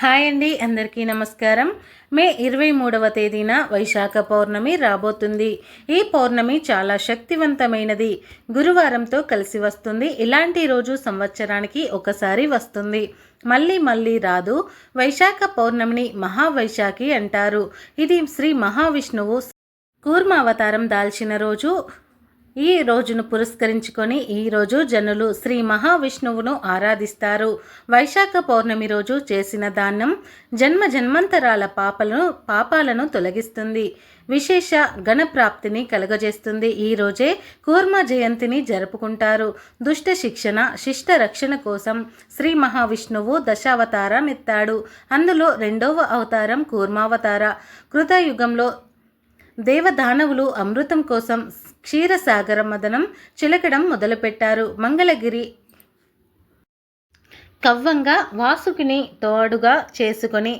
Hi అండి అందరికీ నమస్కారం. మే ఇరవై మూడవ తేదీన వైశాఖ పౌర్ణమి రాబోతుంది. ఈ పౌర్ణమి చాలా శక్తివంతమైనది. గురువారంతో కలిసి వస్తుంది. ఇలాంటి రోజు సంవత్సరానికి ఒకసారి వస్తుంది. మళ్ళీ మళ్ళీ రాదు. వైశాఖ పౌర్ణమిని మహావైశాఖి అంటారు. ఇది శ్రీ మహావిష్ణువు కూర్మ అవతారం దాల్చిన రోజు. ఈ రోజును పురస్కరించుకొని ఈరోజు జనులు శ్రీ మహావిష్ణువును ఆరాధిస్తారు. వైశాఖ పౌర్ణమి రోజు చేసిన దానం జన్మ జన్మంతరాల పాపలను పాపాలను తొలగిస్తుంది. విశేష గణప్రాప్తిని కలుగజేస్తుంది. ఈ రోజే కూర్మ జయంతిని జరుపుకుంటారు. దుష్ట శిక్షణ శిష్ట రక్షణ కోసం శ్రీ మహావిష్ణువు దశావతారం ఎత్తాడు. అందులో రెండవ అవతారం కూర్మావతార. కృతయుగంలో దేవదానవులు అమృతం కోసం క్షీరసాగర మదనం చిలకడం మొదలుపెట్టారు. మంగళగిరి కవ్వంగా వాసుకిని తోడుగా చేసుకొని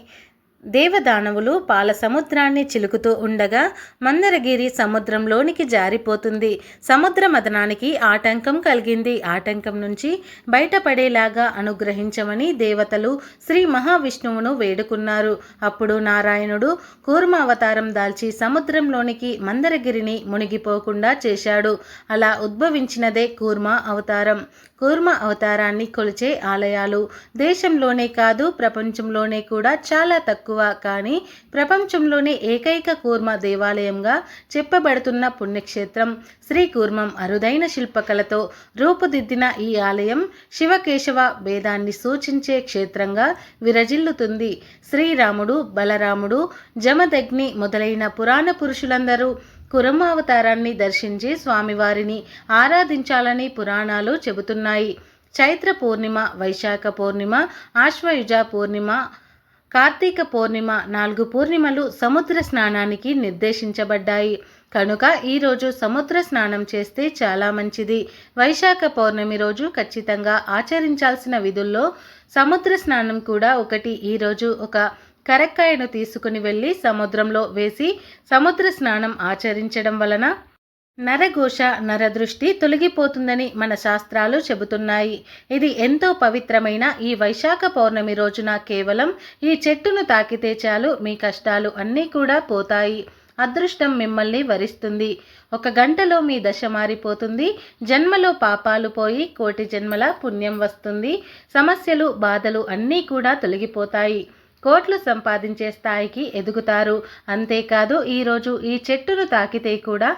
దేవదానవులు పాల సముద్రాన్ని చిలుకుతూ ఉండగా మందరగిరి సముద్రంలోనికి జారిపోతుంది. సముద్ర మదనానికి ఆటంకం కలిగింది. ఆటంకం నుంచి బయటపడేలాగా అనుగ్రహించమని దేవతలు శ్రీ మహావిష్ణువును వేడుకున్నారు. అప్పుడు నారాయణుడు కూర్మావతారం దాల్చి సముద్రంలోనికి మందరగిరిని మునిగిపోకుండా చేశాడు. అలా ఉద్భవించినదే కూర్మ అవతారం. కూర్మ అవతారాన్ని కొలిచే ఆలయాలు. దేశంలోనే కాదు ప్రపంచంలోనే కూడా చాలా తక్కువ. కానీ ప్రపంచంలోనే ఏకైక కూర్మ దేవాలయంగా చెప్పబడుతున్న పుణ్యక్షేత్రం. శ్రీ కూర్మం అరుదైన శిల్పకళతో రూపుదిద్దిన ఈ ఆలయం శివకేశవ భేదాన్ని సూచించే క్షేత్రంగా విరజిల్లుతుంది. శ్రీరాముడు బలరాముడు జమదగ్ని మొదలైన పురాణ పురుషులందరూ కురమావతారాన్ని దర్శించి స్వామివారిని ఆరాధించాలని పురాణాలు చెబుతున్నాయి. చైత్ర పూర్ణిమ వైశాఖ పూర్ణిమ ఆశ్వయుజ పూర్ణిమ కార్తీక పూర్ణిమ నాలుగు పూర్ణిమలు సముద్ర స్నానానికి నిర్దేశించబడ్డాయి. కనుక ఈరోజు సముద్ర స్నానం చేస్తే చాలా మంచిది. వైశాఖ పౌర్ణమి రోజు ఖచ్చితంగా ఆచరించాల్సిన విధుల్లో సముద్ర స్నానం కూడా ఒకటి ఈరోజు ఒక కరక్కాయను తీసుకుని వెళ్ళి సముద్రంలో వేసి సముద్ర స్నానం ఆచరించడం వలన నరఘోష నరదృష్టి తొలగిపోతుందని మన శాస్త్రాలు చెబుతున్నాయి. ఇది ఎంతో పవిత్రమైన ఈ వైశాఖ పౌర్ణమి రోజున కేవలం ఈ చెట్టును తాకితే చాలు మీ కష్టాలు అన్నీ కూడా పోతాయి. అదృష్టం మిమ్మల్ని వరిస్తుంది. ఒక గంటలో మీ దశ మారిపోతుంది. జన్మలో పాపాలు పోయి కోటి జన్మల పుణ్యం వస్తుంది. సమస్యలు బాధలు అన్నీ కూడా తొలగిపోతాయి. కోట్లు సంపాదించే స్థాయికి ఎదుగుతారు. అంతేకాదు ఈరోజు ఈ చెట్టును తాకితే కూడా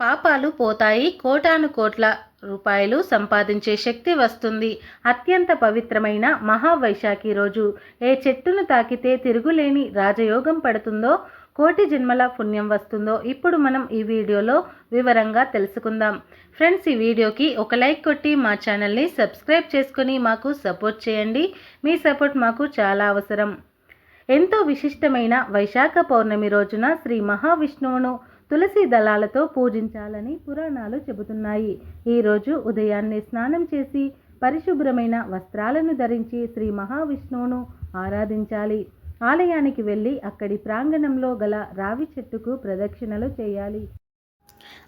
పాపాలు పోతాయి. కోటాను కోట్ల రూపాయలు సంపాదించే శక్తి వస్తుంది. అత్యంత పవిత్రమైన మహావైశాఖి రోజు. ఏ చెట్టును తాకితే తిరుగులేని రాజయోగం పడుతుందో కోటి జన్మల పుణ్యం వస్తుందో ఇప్పుడు మనం ఈ వీడియోలో వివరంగా తెలుసుకుందాం. ఫ్రెండ్స్ ఈ వీడియోకి ఒక లైక్ కొట్టి మా ఛానల్ని సబ్స్క్రైబ్ చేసుకొని మాకు సపోర్ట్ చేయండి. మీ సపోర్ట్ మాకు చాలా అవసరం. ఎంతో విశిష్టమైన వైశాఖ పౌర్ణమి రోజున శ్రీ మహావిష్ణువును తులసి దళాలతో పూజించాలని పురాణాలు చెబుతున్నాయి. ఈరోజు ఉదయాన్నే స్నానం చేసి పరిశుభ్రమైన వస్త్రాలను ధరించి శ్రీ మహావిష్ణువును ఆరాధించాలి. ఆలయానికి వెళ్ళి అక్కడి ప్రాంగణంలో గల రావి చెట్టుకు ప్రదక్షిణలు చేయాలి.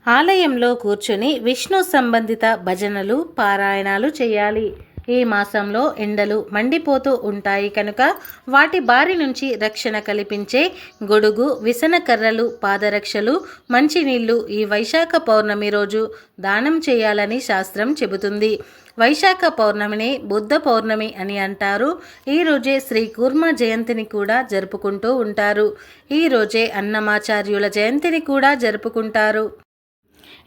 ఆలయంలో కూర్చొని విష్ణు సంబంధిత భజనలు పారాయణాలు చేయాలి. ఈ మాసంలో ఎండలు మండిపోతూ ఉంటాయి కనుక వాటి బారి నుంచి రక్షణ కల్పించే గొడుగు విసనకర్రలు పాదరక్షలు మంచినీళ్ళు ఈ వైశాఖ పౌర్ణమి రోజు దానం చేయాలని శాస్త్రం చెబుతుంది. వైశాఖ పౌర్ణమిని బుద్ధ పౌర్ణమి అని అంటారు. ఈ రోజే శ్రీ కూర్మ జయంతిని కూడా జరుపుకుంటూ ఉంటారు. ఈ రోజే అన్నమాచార్యుల జయంతిని కూడా జరుపుకుంటారు.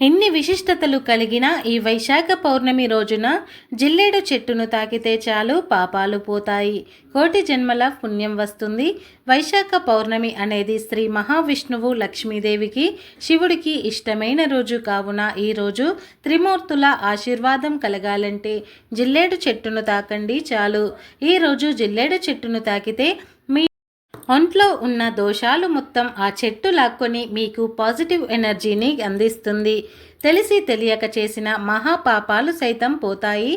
ఎన్ని విశిష్టతలు కలిగిన ఈ వైశాఖ పౌర్ణమి రోజున జిల్లేడు చెట్టును తాకితే చాలు పాపాలు పోతాయి. కోటి జన్మల పుణ్యం వస్తుంది. వైశాఖ పౌర్ణమి అనేది శ్రీ మహావిష్ణువు లక్ష్మీదేవికి శివుడికి ఇష్టమైన రోజు కావున ఈ రోజు త్రిమూర్తుల ఆశీర్వాదం కలగాలంటే జిల్లేడు చెట్టును తాకండి చాలు. ఈరోజు జిల్లేడు చెట్టును తాకితే ఒంట్లో ఉన్న దోషాలు మొత్తం ఆ చెట్టు లాక్కొని మీకు పాజిటివ్ ఎనర్జీని అందిస్తుంది. తెలిసి తెలియక చేసిన మహాపాపాలు సైతం పోతాయి.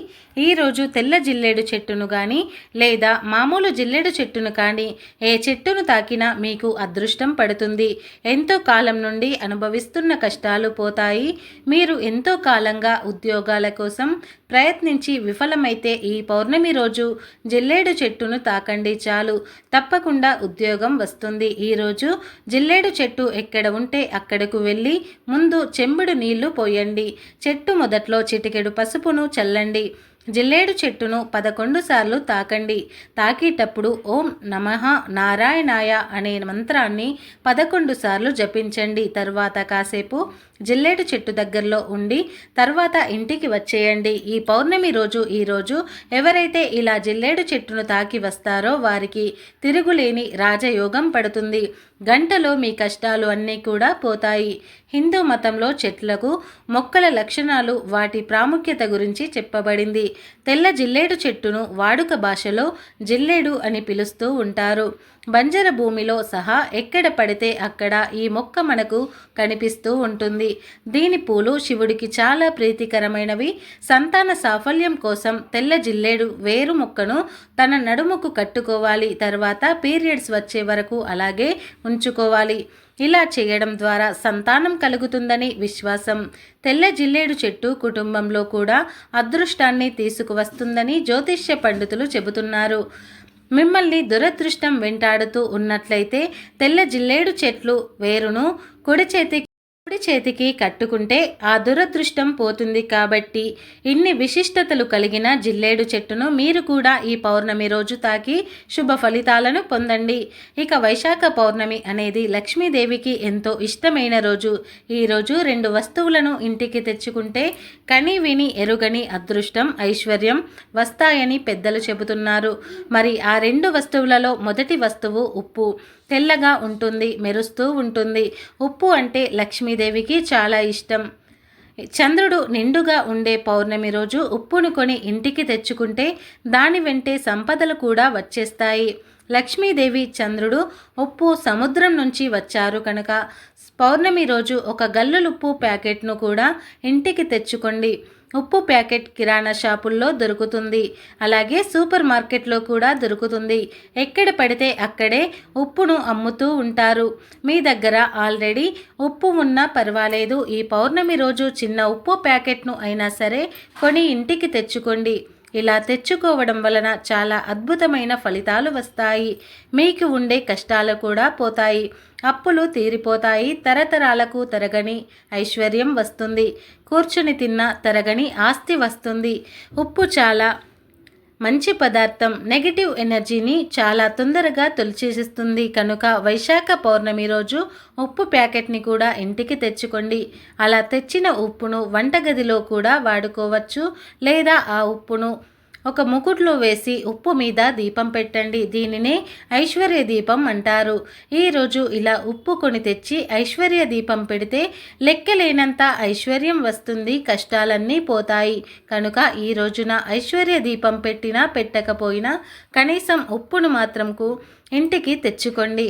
ఈరోజు తెల్ల జిల్లేడు చెట్టును కానీ లేదా మామూలు జిల్లేడు చెట్టును కానీ ఏ చెట్టును తాకినా మీకు అదృష్టం పడుతుంది. ఎంతో కాలం నుండి అనుభవిస్తున్న కష్టాలు పోతాయి. మీరు ఎంతో కాలంగా ఉద్యోగాల కోసం ప్రయత్నించి విఫలమైతే ఈ పౌర్ణమి రోజు జిల్లేడు చెట్టును తాకండి చాలు. తప్పకుండా ఉద్యోగం వస్తుంది. ఈరోజు జిల్లేడు చెట్టు ఎక్కడ ఉంటే అక్కడకు వెళ్ళి ముందు చెంబుడు నీళ్ళు పోయండి. చెట్టు మొదట్లో చిటికెడు పసుపును చల్లండి. జిల్లేడు చెట్టును పదకొండు సార్లు తాకండి. తాకేటప్పుడు ఓం నమః నారాయణాయ అనే మంత్రాన్ని పదకొండు సార్లు జపించండి. తర్వాత కాసేపు జిల్లేడు చెట్టు దగ్గరలో ఉండి తర్వాత ఇంటికి వచ్చేయండి. ఈ పౌర్ణమి రోజు ఈరోజు ఎవరైతే ఇలా జిల్లేడు చెట్టును తాకి వస్తారో వారికి తిరుగులేని రాజయోగం పడుతుంది. గంటలో మీ కష్టాలు అన్నీ కూడా పోతాయి. హిందూ మతంలో చెట్లకు మొక్కల లక్షణాలు వాటి ప్రాముఖ్యత గురించి చెప్పబడింది. తెల్ల జిల్లేడు చెట్టును వాడుక భాషలో జిల్లేడు అని పిలుస్తూ ఉంటారు. బంజర భూమిలో సహా ఎక్కడ పడితే అక్కడ ఈ మొక్క మనకు కనిపిస్తూ ఉంటుంది. దీని పూలు శివుడికి చాలా ప్రీతికరమైనవి. సంతాన సాఫల్యం కోసం తెల్ల జిల్లేడు వేరు మొక్కను తన నడుముకు కట్టుకోవాలి. తర్వాత పీరియడ్స్ వచ్చే వరకు అలాగే ఉంచుకోవాలి. ఇలా చేయడం ద్వారా సంతానం కలుగుతుందని విశ్వాసం. తెల్ల జిల్లేడు చెట్టు కుటుంబంలో కూడా అదృష్టాన్ని తీసుకువస్తుందని జ్యోతిష్య పండితులు చెబుతున్నారు. మిమ్మల్ని దురదృష్టం వెంటాడుతూ ఉన్నట్లయితే తెల్ల జిల్లేడు చెట్లు వేరును కుడి చేతి కుడి చేతికి కట్టుకుంటే ఆ దురదృష్టం పోతుంది కాబట్టి ఇన్ని విశిష్టతలు కలిగిన జిల్లేడు చెట్టును మీరు కూడా ఈ పౌర్ణమి రోజు తాకి శుభ ఫలితాలను పొందండి. ఇక వైశాఖ పౌర్ణమి అనేది లక్ష్మీదేవికి ఎంతో ఇష్టమైన రోజు. ఈ రోజు రెండు వస్తువులను ఇంటికి తెచ్చుకుంటే కని విని ఎరుగని అదృష్టం ఐశ్వర్యం వస్తాయని పెద్దలు చెబుతున్నారు. మరి ఆ రెండు వస్తువులలో మొదటి వస్తువు ఉప్పు. తెల్లగా ఉంటుంది మెరుస్తూ ఉంటుంది. ఉప్పు అంటే లక్ష్మీదేవికి చాలా ఇష్టం. చంద్రుడు నిండుగా ఉండే పౌర్ణమి రోజు ఉప్పును కొని ఇంటికి తెచ్చుకుంటే దాని వెంటే సంపదలు కూడా వచ్చేస్తాయి. లక్ష్మీదేవి చంద్రుడు ఉప్పు సముద్రం నుంచి వచ్చారు కనుక. పౌర్ణమి రోజు ఒక గల్లులుప్పు ప్యాకెట్ను కూడా ఇంటికి తెచ్చుకోండి. ఉప్పు ప్యాకెట్ కిరాణా షాపుల్లో దొరుకుతుంది. అలాగే సూపర్ మార్కెట్లో కూడా దొరుకుతుంది. ఎక్కడ పడితే అక్కడే ఉప్పును అమ్ముతూ ఉంటారు. మీ దగ్గర ఆల్రెడీ ఉప్పు ఉన్నా పర్వాలేదు. ఈ పౌర్ణమి రోజు చిన్న ఉప్పు ప్యాకెట్ను అయినా సరే కొని ఇంటికి తెచ్చుకోండి. ఇలా తెచ్చుకోవడం వలన చాలా అద్భుతమైన ఫలితాలు వస్తాయి. మీకు ఉండే కష్టాలు కూడా పోతాయి. అప్పులు తీరిపోతాయి. తరతరాలకు తరగని ఐశ్వర్యం వస్తుంది. కూర్చుని తిన్న తరగని ఆస్తి వస్తుంది. ఉప్పు చాలా మంచి పదార్థం నెగిటివ్ ఎనర్జీని చాలా తొందరగా తొలిచేసిస్తుంది. కనుక వైశాఖ పౌర్ణమి రోజు ఉప్పు ప్యాకెట్ని కూడా ఇంటికి తెచ్చుకోండి. అలా తెచ్చిన ఉప్పును వంటగదిలో కూడా వాడుకోవచ్చు. లేదా ఆ ఉప్పును ఒక ముకుట్లో వేసి ఉప్పు మీద దీపం పెట్టండి. దీనినే ఐశ్వర్య దీపం అంటారు. ఈరోజు ఇలా ఉప్పు కొని తెచ్చి ఐశ్వర్య దీపం పెడితే లెక్కలేనంత ఐశ్వర్యం వస్తుంది. కష్టాలన్నీ పోతాయి. కనుక ఈ రోజున ఐశ్వర్య దీపం పెట్టినా పెట్టకపోయినా కనీసం ఉప్పును మాత్రంకు ఇంటికి తెచ్చుకోండి.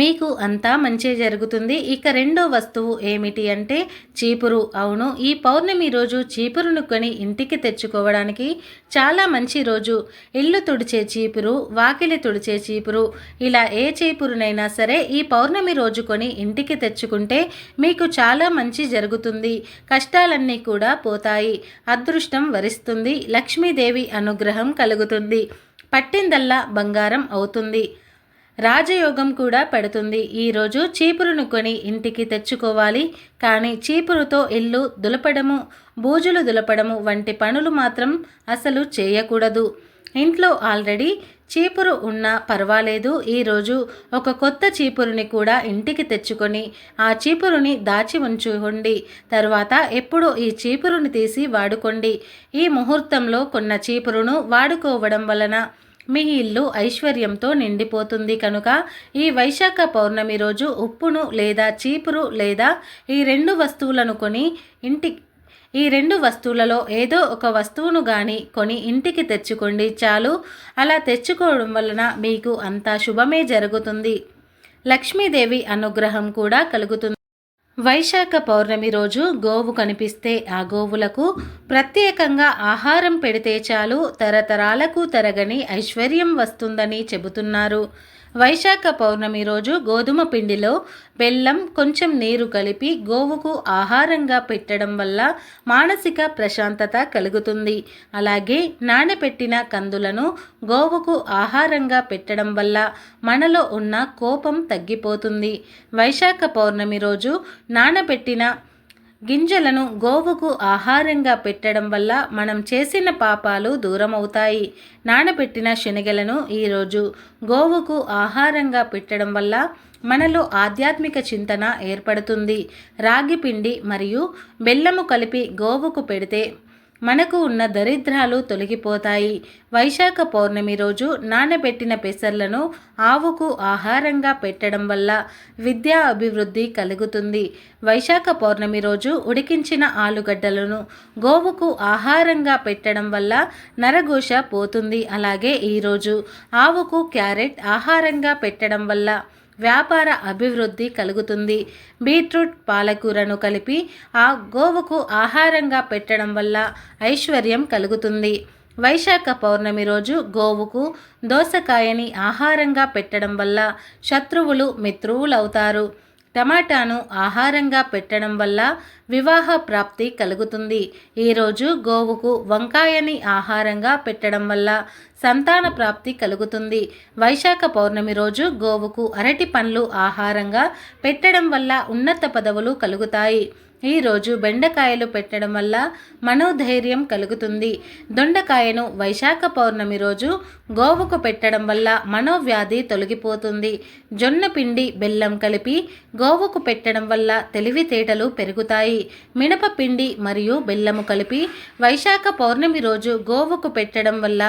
మీకు అంతా మంచి జరుగుతుంది. ఇక రెండో వస్తువు ఏమిటి అంటే చీపురు. అవును ఈ పౌర్ణమి రోజు చీపురును కొని ఇంటికి తెచ్చుకోవడానికి చాలా మంచి రోజు. ఇల్లు తుడిచే చీపురు వాకిలి తుడిచే చీపురు. ఇలా ఏ చీపురునైనా సరే ఈ పౌర్ణమి రోజు కొని ఇంటికి తెచ్చుకుంటే మీకు చాలా మంచి జరుగుతుంది. కష్టాలన్నీ కూడా పోతాయి. అదృష్టం వరిస్తుంది. లక్ష్మీదేవి అనుగ్రహం కలుగుతుంది. పట్టిందల్లా బంగారం అవుతుంది. రాజయోగం కూడా పడుతుంది. ఈరోజు చీపురును కొని ఇంటికి తెచ్చుకోవాలి. కానీ చీపురుతో ఇల్లు దులపడము బూజులు దులపడము వంటి పనులు మాత్రం అసలు చేయకూడదు. ఇంట్లో ఆల్రెడీ చీపురు ఉన్నా పర్వాలేదు. ఈరోజు ఒక కొత్త చీపురుని కూడా ఇంటికి తెచ్చుకొని ఆ చీపురుని దాచి ఉంచుకోండి. తర్వాత ఎప్పుడూ ఈ చీపురుని తీసి వాడుకోండి. ఈ ముహూర్తంలో కొన్న చీపురును వాడుకోవడం వలన మీ ఇల్లు ఐశ్వర్యంతో నిండిపోతుంది కనుక ఈ వైశాఖ పౌర్ణమి రోజు ఉప్పును లేదా చీపురు లేదా ఈ రెండు వస్తువులను కొని ఇంటి ఈ రెండు వస్తువులలో ఏదో ఒక వస్తువును కానీ కొని ఇంటికి తెచ్చుకోండి చాలు. అలా తెచ్చుకోవడం వలన మీకు అంతా శుభమే జరుగుతుంది. లక్ష్మీదేవి అనుగ్రహం కూడా కలుగుతుంది. వైశాఖ పౌర్ణమి రోజు గోవు కనిపిస్తే ఆ గోవులకు ప్రత్యేకంగా ఆహారం పెడితే చాలు తరతరాలకు తరగని ఐశ్వర్యం వస్తుందని చెబుతున్నారు. వైశాఖ పౌర్ణమి రోజు గోధుమ పిండిలో బెల్లం కొంచెం నీరు కలిపి గోవుకు ఆహారంగా పెట్టడం వల్ల మానసిక ప్రశాంతత కలుగుతుంది. అలాగే నానబెట్టిన కందులను గోవుకు ఆహారంగా పెట్టడం వల్ల మనలో ఉన్న కోపం తగ్గిపోతుంది. వైశాఖ పౌర్ణమి రోజు నానబెట్టిన గింజలను గోవుకు ఆహారంగా పెట్టడం వల్ల మనం చేసిన పాపాలు దూరమవుతాయి. నానబెట్టిన శనగలను ఈరోజు గోవుకు ఆహారంగా పెట్టడం వల్ల మనలో ఆధ్యాత్మిక చింతన ఏర్పడుతుంది. రాగి పిండి మరియు బెల్లము కలిపి గోవుకు పెడితే మనకు ఉన్న దరిద్రాలు తొలగిపోతాయి. వైశాఖ పౌర్ణమి రోజు నానబెట్టిన పెసర్లను ఆవుకు ఆహారంగా పెట్టడం వల్ల విద్యా అభివృద్ధి కలుగుతుంది. వైశాఖ పౌర్ణమి రోజు ఉడికించిన ఆలుగడ్డలను గోవుకు ఆహారంగా పెట్టడం వల్ల నరఘోష పోతుంది. అలాగే ఈరోజు ఆవుకు క్యారెట్ ఆహారంగా పెట్టడం వల్ల వ్యాపార అభివృద్ధి కలుగుతుంది. బీట్రూట్ పాలకూరను కలిపి ఆ గోవుకు ఆహారంగా పెట్టడం వల్ల ఐశ్వర్యం కలుగుతుంది. వైశాఖ పౌర్ణమి రోజు గోవుకు దోసకాయని ఆహారంగా పెట్టడం వల్ల శత్రువులు మిత్రువులవుతారు. టమాటాను ఆహారంగా పెట్టడం వల్ల వివాహ ప్రాప్తి కలుగుతుంది. ఈరోజు గోవుకు వంకాయని ఆహారంగా పెట్టడం వల్ల సంతాన ప్రాప్తి కలుగుతుంది. వైశాఖ పౌర్ణమి రోజు గోవుకు అరటి పండ్లు ఆహారంగా పెట్టడం వల్ల ఉన్నత పదవులు కలుగుతాయి. ఈరోజు బెండకాయలు పెట్టడం వల్ల మనోధైర్యం కలుగుతుంది. దొండకాయను వైశాఖ పౌర్ణమి రోజు గోవుకు పెట్టడం వల్ల మనోవ్యాధి తొలగిపోతుంది. జొన్న పిండి బెల్లం కలిపి గోవుకు పెట్టడం వల్ల తెలివితేటలు పెరుగుతాయి. మినప పిండి మరియు బెల్లము కలిపి వైశాఖ పౌర్ణమి రోజు గోవుకు పెట్టడం వల్ల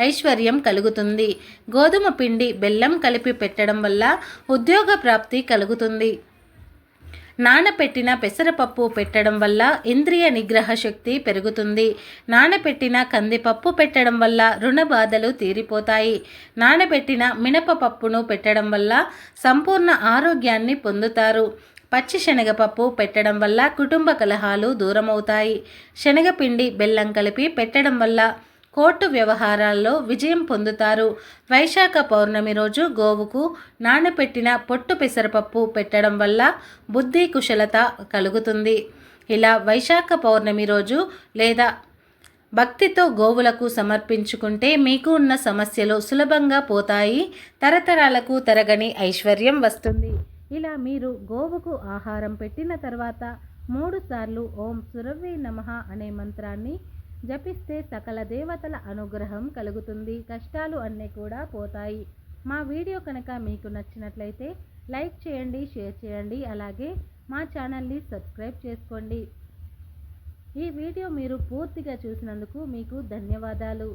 ఐశ్వర్యం కలుగుతుంది. గోధుమ పిండి బెల్లం కలిపి పెట్టడం వల్ల ఉద్యోగ ప్రాప్తి కలుగుతుంది. నానపెట్టిన పెసరపప్పు పెట్టడం వల్ల ఇంద్రియ నిగ్రహ శక్తి పెరుగుతుంది. నానపెట్టిన కందిపప్పు పెట్టడం వల్ల రుణ బాధలు తీరిపోతాయి. నానబెట్టిన మినపపప్పును పెట్టడం వల్ల సంపూర్ణ ఆరోగ్యాన్ని పొందుతారు. పచ్చి శనగపప్పు పెట్టడం వల్ల కుటుంబ కలహాలు దూరమవుతాయి. శనగపిండి బెల్లం కలిపి పెట్టడం వల్ల కోర్టు వ్యవహారాల్లో విజయం పొందుతారు. వైశాఖ పౌర్ణమి రోజు గోవుకు నానబెట్టిన పొట్టు పెసరపప్పు పెట్టడం వల్ల బుద్ధి కుశలత కలుగుతుంది. ఇలా వైశాఖ పౌర్ణమి రోజు లేదా భక్తితో గోవులకు సమర్పించుకుంటే మీకు ఉన్న సమస్యలు సులభంగా పోతాయి. తరతరాలకు తరగని ఐశ్వర్యం వస్తుంది. ఇలా మీరు గోవుకు ఆహారం పెట్టిన తర్వాత మూడుసార్లు ఓం సురవి నమ అనే మంత్రాన్ని జపిస్తే సకల దేవతల అనుగ్రహం కలుగుతుంది. కష్టాలు అన్నీ కూడా పోతాయి. మా వీడియో కనుక మీకు నచ్చినట్లయితే లైక్ చేయండి షేర్ చేయండి. అలాగే మా ఛానల్ని సబ్స్క్రైబ్ చేసుకోండి. ఈ వీడియో మీరు పూర్తిగా చూసినందుకు మీకు ధన్యవాదాలు.